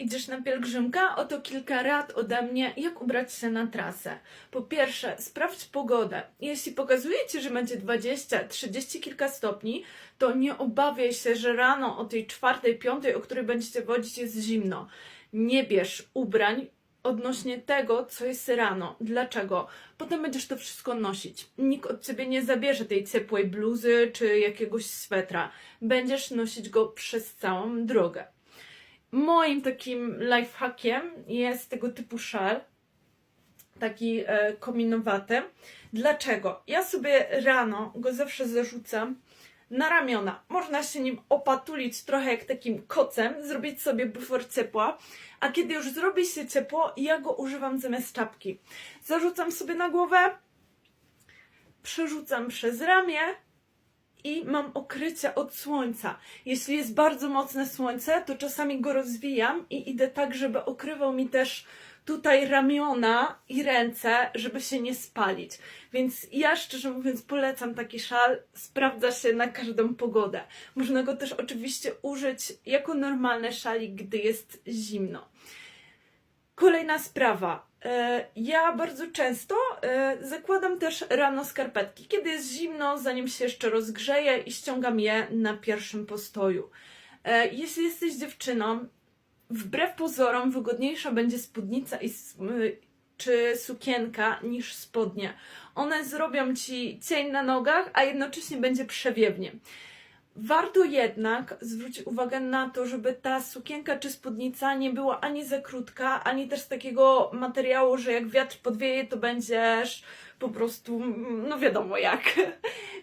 Idziesz na pielgrzymkę? Oto kilka rad ode mnie, jak ubrać się na trasę. Po pierwsze, sprawdź pogodę. Jeśli pokazuje Ci, że będzie 20, 30 kilka stopni, to nie obawiaj się, że rano o tej czwartej, piątej, o której będziecie wodzić, jest zimno. Nie bierz ubrań odnośnie tego, co jest rano. Dlaczego? Potem będziesz to wszystko nosić. Nikt od ciebie nie zabierze tej ciepłej bluzy czy jakiegoś swetra. Będziesz nosić go przez całą drogę. Moim takim lifehackiem jest tego typu szal, taki e, kominowaty. Dlaczego? Ja sobie rano go zawsze zarzucam na ramiona. Można się nim opatulić trochę jak takim kocem, zrobić sobie bufor ciepła, a kiedy już zrobi się ciepło, ja go używam zamiast czapki. Zarzucam sobie na głowę, przerzucam przez ramię i mam okrycie od słońca. Jeśli jest bardzo mocne słońce, to czasami go rozwijam i idę tak, żeby okrywał mi też tutaj ramiona i ręce, żeby się nie spalić. Więc ja szczerze mówiąc polecam taki szal, sprawdza się na każdą pogodę. Można go też oczywiście użyć jako normalny szalik, gdy jest zimno. Kolejna sprawa. E, Ja bardzo często e, zakładam też rano skarpetki, kiedy jest zimno, zanim się jeszcze rozgrzeje i ściągam je na pierwszym postoju. E, Jeśli jesteś dziewczyną, wbrew pozorom wygodniejsza będzie spódnica i czy sukienka niż spodnie. One zrobią ci cień na nogach, a jednocześnie będzie przewiewnie. Warto jednak zwrócić uwagę na to, żeby ta sukienka czy spódnica nie była ani za krótka, ani też z takiego materiału, że jak wiatr podwieje, to będziesz po prostu, mm, no wiadomo jak.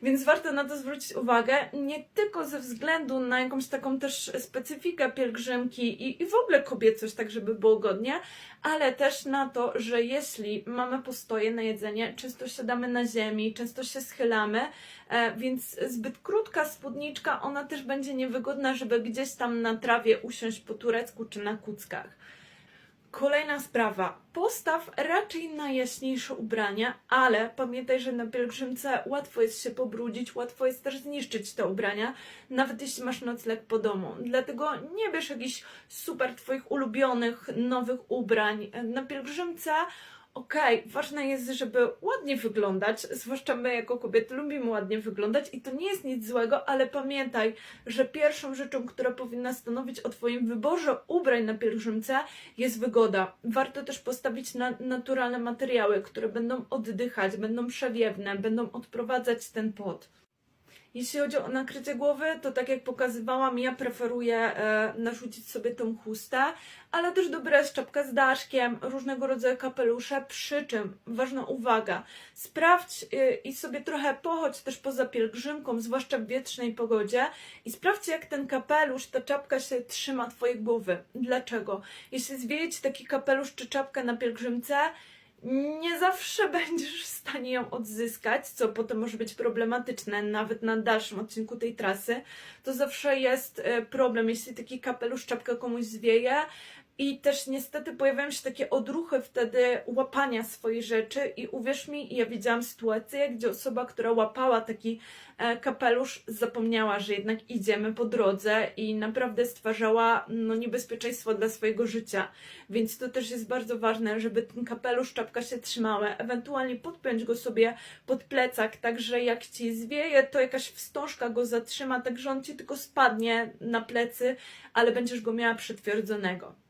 Więc warto na to zwrócić uwagę, nie tylko ze względu na jakąś taką też specyfikę pielgrzymki i, i w ogóle kobiecość, tak żeby było godnie, ale też na to, że jeśli mamy postoje na jedzenie, często siadamy na ziemi, często się schylamy, e, więc zbyt krótka spódniczka, ona też będzie niewygodna, żeby gdzieś tam na trawie usiąść po turecku czy na kuckach. Kolejna sprawa. Postaw raczej na jaśniejsze ubrania, ale pamiętaj, że na pielgrzymce łatwo jest się pobrudzić, łatwo jest też zniszczyć te ubrania, nawet jeśli masz nocleg po domu. Dlatego nie bierz jakichś super Twoich ulubionych, nowych ubrań. Na pielgrzymce Okej, ważne jest, żeby ładnie wyglądać, zwłaszcza my jako kobiety lubimy ładnie wyglądać i to nie jest nic złego, ale pamiętaj, że pierwszą rzeczą, która powinna stanowić o Twoim wyborze ubrań na pielgrzymce jest wygoda. Warto też postawić na naturalne materiały, które będą oddychać, będą przewiewne, będą odprowadzać ten pot. Jeśli chodzi o nakrycie głowy, to tak jak pokazywałam, ja preferuję e, narzucić sobie tą chustę, ale też dobra jest czapka z daszkiem, różnego rodzaju kapelusze, przy czym, ważna uwaga, sprawdź y, i sobie trochę pochodź też poza pielgrzymką, zwłaszcza w wietrznej pogodzie i sprawdź jak ten kapelusz, ta czapka się trzyma Twojej głowy. Dlaczego? Jeśli zwieje Ci taki kapelusz czy czapkę na pielgrzymce, nie zawsze będziesz w stanie ją odzyskać, co potem może być problematyczne nawet na dalszym odcinku tej trasy. To zawsze jest e, problem, jeśli taki kapelusz, czapka komuś zwieje. I też niestety pojawiają się takie odruchy wtedy łapania swojej rzeczy i uwierz mi, ja widziałam sytuację, gdzie osoba, która łapała taki e, kapelusz, zapomniała, że jednak idziemy po drodze i naprawdę stwarzała no, niebezpieczeństwo dla swojego życia. Więc to też jest bardzo ważne, żeby ten kapelusz, czapka się trzymały, ewentualnie podpiąć go sobie pod plecak, tak że jak ci zwieje, to jakaś wstążka go zatrzyma, tak że on ci tylko spadnie na plecy, ale będziesz go miała przytwierdzonego.